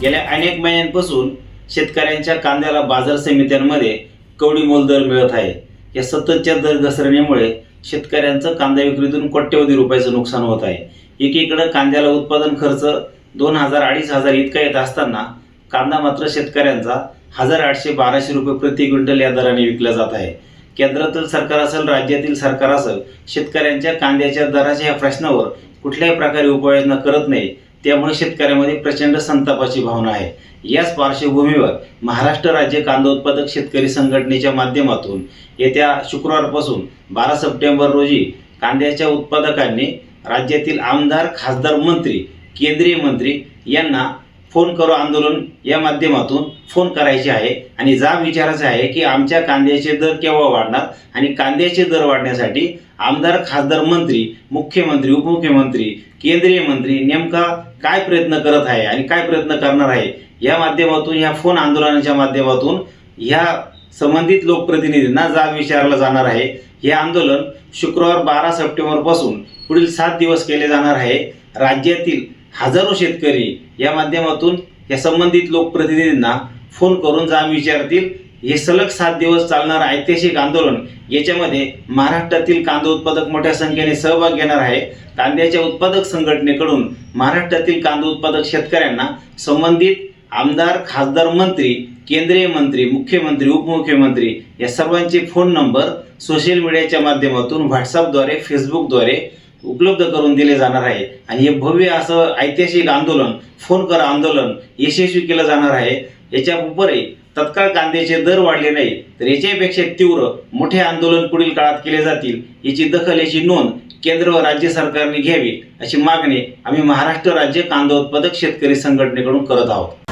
गेल्या अनेक महिन्यांपासून शेतकऱ्यांच्या कांद्याला बाजार समित्यांमध्ये कवडी मोल दर मिळत आहे. या सततच्या दर घसरणीमुळे शेतकऱ्यांचं कांदा विक्रीतून कोट्यवधी रुपयाचं नुकसान होत आहे. एकीकडं कांद्याला उत्पादन खर्च दोन हजार अडीच हजार इतका येत असताना कांदा मात्र शेतकऱ्यांचा हजार आठशे बाराशे रुपये प्रति क्विंटल या दराने विकला जात आहे. केंद्रातील सरकार असेल राज्यातील सरकार असेल शेतकऱ्यांच्या कांद्याच्या दराच्या या प्रश्नावर कुठल्याही प्रकारे उपाययोजना करत नाही त्यामुळे शेतकऱ्यामध्ये प्रचंड संतापाची भावना आहे. याच पार्श्वभूमीवर महाराष्ट्र राज्य कांदा उत्पादक शेतकरी संघटनेच्या माध्यमातून येत्या शुक्रवारपासून बारा सप्टेंबर रोजी कांद्याच्या उत्पादकांनी राज्यातील आमदार खासदार मंत्री केंद्रीय मंत्री यांना फोन करो आंदोलन या माध्यमातून फोन करायचे आहे आणि जाब विचारायचा आहे की आमच्या कांद्याचे दर केव्हा वाढणार आणि कांद्याचे दर वाढण्यासाठी आमदार खासदार मंत्री मुख्यमंत्री उपमुख्यमंत्री केंद्रीय मंत्री नेमका काय प्रयत्न करत आहे आणि काय प्रयत्न करणार आहे या माध्यमातून या फोन आंदोलनाच्या माध्यमातून ह्या संबंधित लोकप्रतिनिधींना जाब विचारला जाणार आहे. हे आंदोलन शुक्रवार बारा सप्टेंबरपासून पुढील सात दिवस केले जाणार आहे. राज्यातील हजारो शेतकरी या माध्यमातून या संबंधित लोकप्रतिनिधींना फोन करून जाब विचारतील. हे सलग सात दिवस चालणारं ऐतिहासिक आंदोलन. याच्यामध्ये महाराष्ट्रातील कांदा उत्पादक मोठ्या संख्येने सहभाग घेणार आहे. कांद्याच्या उत्पादक संघटनेकडून महाराष्ट्रातील कांदा उत्पादक शेतकऱ्यांना संबंधित आमदार खासदार मंत्री केंद्रीय मंत्री मुख्यमंत्री उपमुख्यमंत्री या सर्वांचे फोन नंबर सोशल मीडियाच्या माध्यमातून व्हॉट्सअपद्वारे फेसबुकद्वारे उपलब्ध करून दिले जाणार आहे. आणि हे भव्य असं ऐतिहासिक आंदोलन फोन कर आंदोलन यशस्वी केलं जाणार आहे. याच्या उपरही तत्काळ कांद्याचे दर वाढले नाही तर याच्यापेक्षा तीव्र मोठे आंदोलन पुढील काळात केले जातील याची दखल याची नोंद केंद्र व राज्य सरकारने घ्यावी अशी मागणी आम्ही महाराष्ट्र राज्य कांदा उत्पादक शेतकरी संघटनेकडून करत आहोत.